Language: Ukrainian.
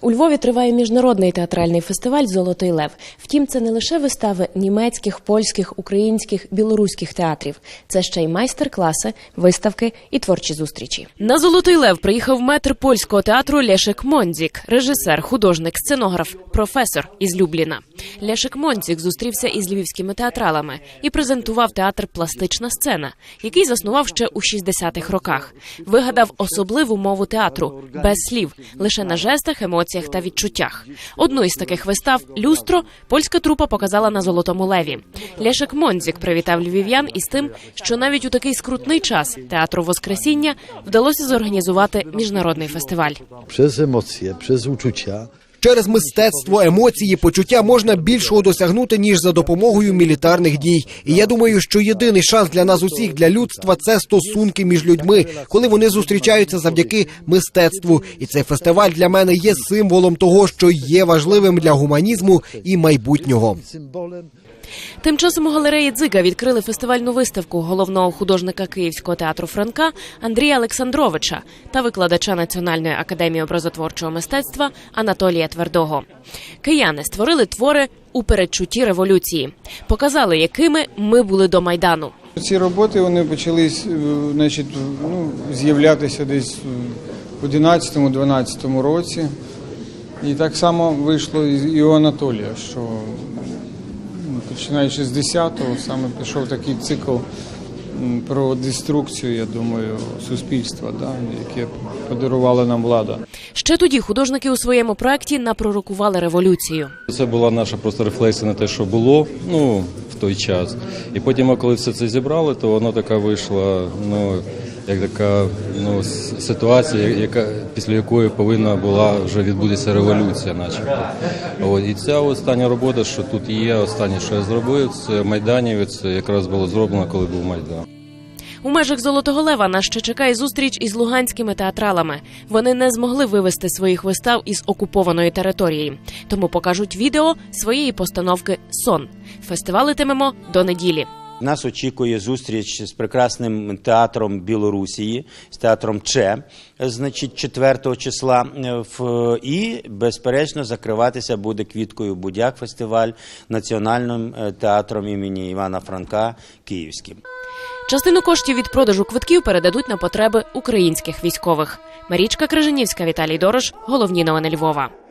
У Львові триває міжнародний театральний фестиваль Золотий Лев. Втім, це не лише вистави німецьких, польських, українських, білоруських театрів. Це ще й майстер-класи, виставки і творчі зустрічі. На Золотий Лев приїхав метр польського театру Лешек Мондзік, режисер, художник, сценограф, професор із Любліна. Лешек Мондзік зустрівся із львівськими театралами і презентував театр Пластична сцена, який заснував ще у 60-х роках. Вигадав особливу мову театру без слів, лише на жестах, емоціях та відчуттях. Одну із таких вистав люстро польська трупа показала на золотому леві. Лешек Монзік привітав львів'ян із тим, що навіть у такий скрутний час театру Воскресіння вдалося зорганізувати міжнародний фестиваль. Через емоції, через uczucia. Через мистецтво, емоції, почуття можна більшого досягнути ніж за допомогою мілітарних дій. І я думаю, що єдиний шанс для нас усіх, для людства, це стосунки між людьми, коли вони зустрічаються завдяки мистецтву. І цей фестиваль для мене є символом того, що є важливим для гуманізму і майбутнього. Тим часом у галереї Дзига відкрили фестивальну виставку головного художника Київського театру Франка Андрія Олександровича та викладача Національної академії образотворчого мистецтва Анатолія Твердого. Кияни створили твори у передчутті революції, показали, якими ми були до майдану. Ці роботи вони почались е, значить, ну, з'являтися десь в 11-12 році. І так само вийшло і у Анатолія, що починаючи з 10-го, саме пішов такий цикл про деструкцію, я думаю, суспільства, да, яке подарувала нам влада. Ще тоді художники у своєму проекті напророкували революцію. Це була наша просто рефлексія на те, що було ну, в той час. І потім, коли все це зібрали, то воно така вийшла, ну, як така ну, ситуація, яка, після якої повинна була вже відбутися революція, начебто. От, і ця остання робота, що тут є, останнє, що я зробив, це Майданів, це якраз було зроблено, коли був Майдан. У межах Золотого Лева нас ще чекає зустріч із луганськими театралами. Вони не змогли вивести своїх вистав із окупованої території, тому покажуть відео своєї постановки Сон. Фестивалитимемо до неділі. Нас очікує зустріч з прекрасним театром Білорусії, з театром Че, значить, 4 числа. е, і, безперечно, закриватися буде квіткою Будяк фестиваль Національним е, театром імені Івана Франка Київським. Частину коштів від продажу квитків передадуть на потреби українських військових. Марічка Крижанівська, Віталій Дорош. Головні новини Львова.